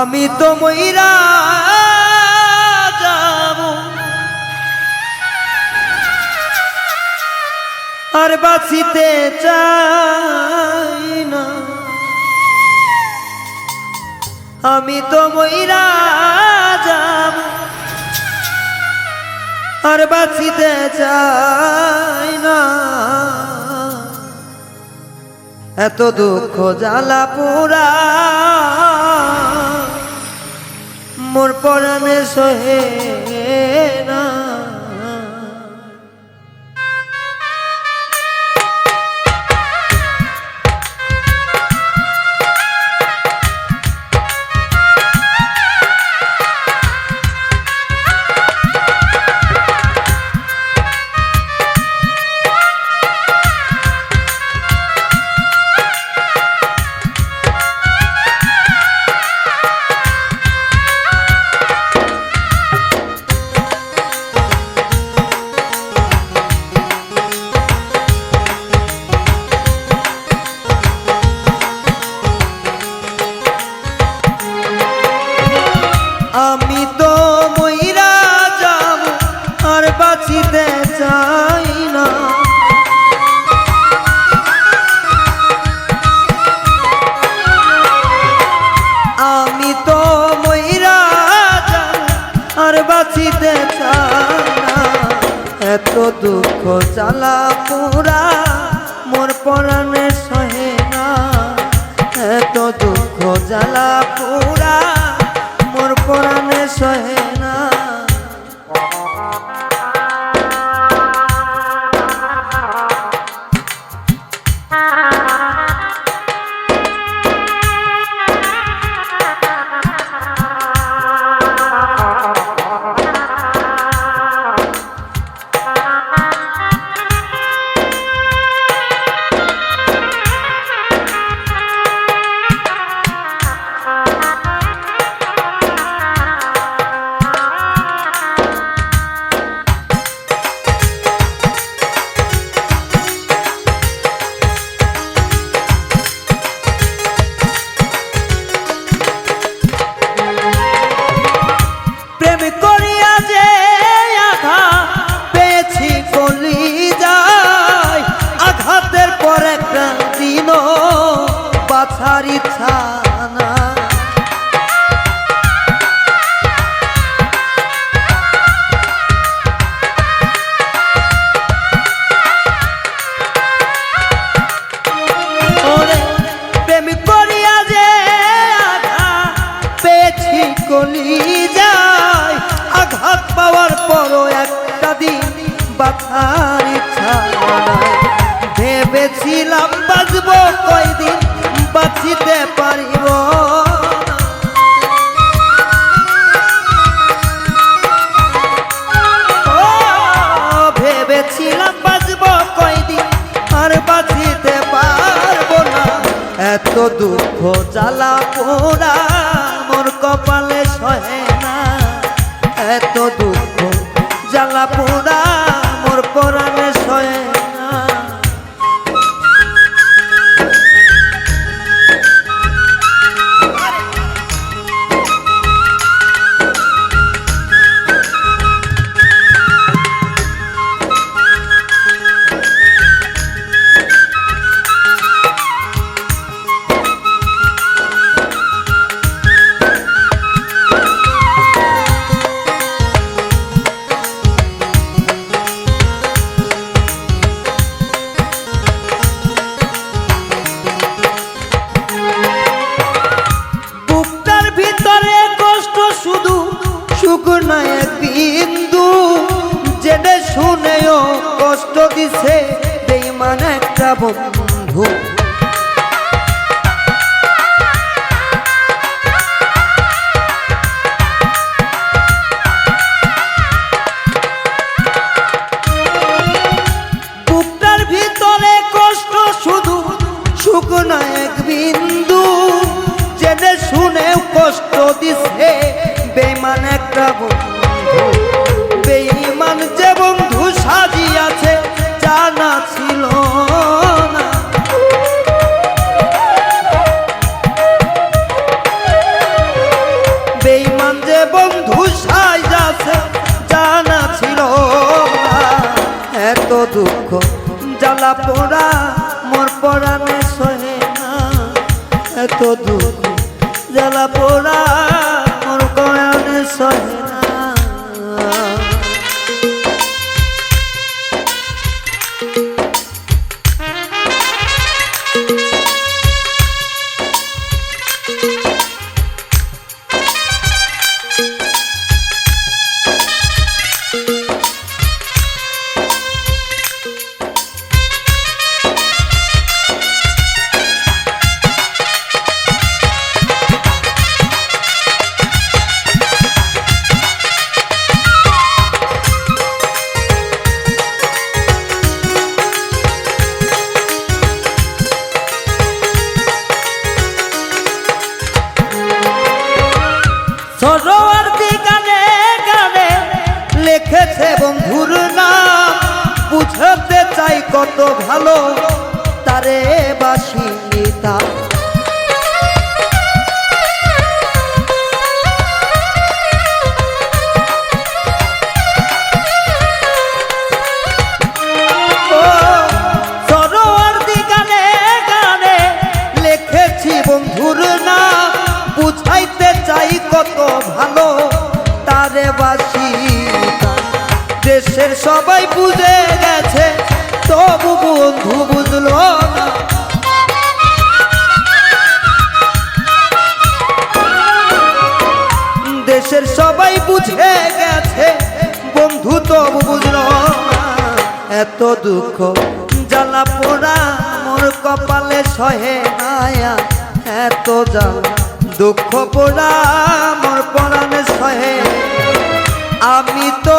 আমি তো মইরা যাব। আর বাঁচিতে চাই না। আমি তো মইরা যাব। আর বাঁচিতে চাই না। এত দুঃখ জ্বালা পোড়া মোর পরমে সহে না দুঃখ চালা পুরা মোর পরাণে sana দুঃখ পোড়া শুকনায় বিন্দু। যেটা শুনেও কষ্ট দিছে বেইমান একটা বন্ধু। দুঃখ জ্বালা পোড়া মোর পরাণে সহে না। এত দুঃখ জ্বালা পোড়া মোর কয়নে সহে সরোয়ার্দি গানে গানে লিখেছে বন্ধুর নাম? বুঝতে চাই কত ভালো। দেশের সবাই বুঝে গেছে, তবু বন্ধু বুঝলো দেশের সবাই বুঝে গেছে, বন্ধু তবু বুঝলো এত দুঃখ জ্বালা পোড়া, মোর কপালে সহে নায়া এত জ্বালা দুঃখ পোড়া, মোর পরাণে সহে। আমি তো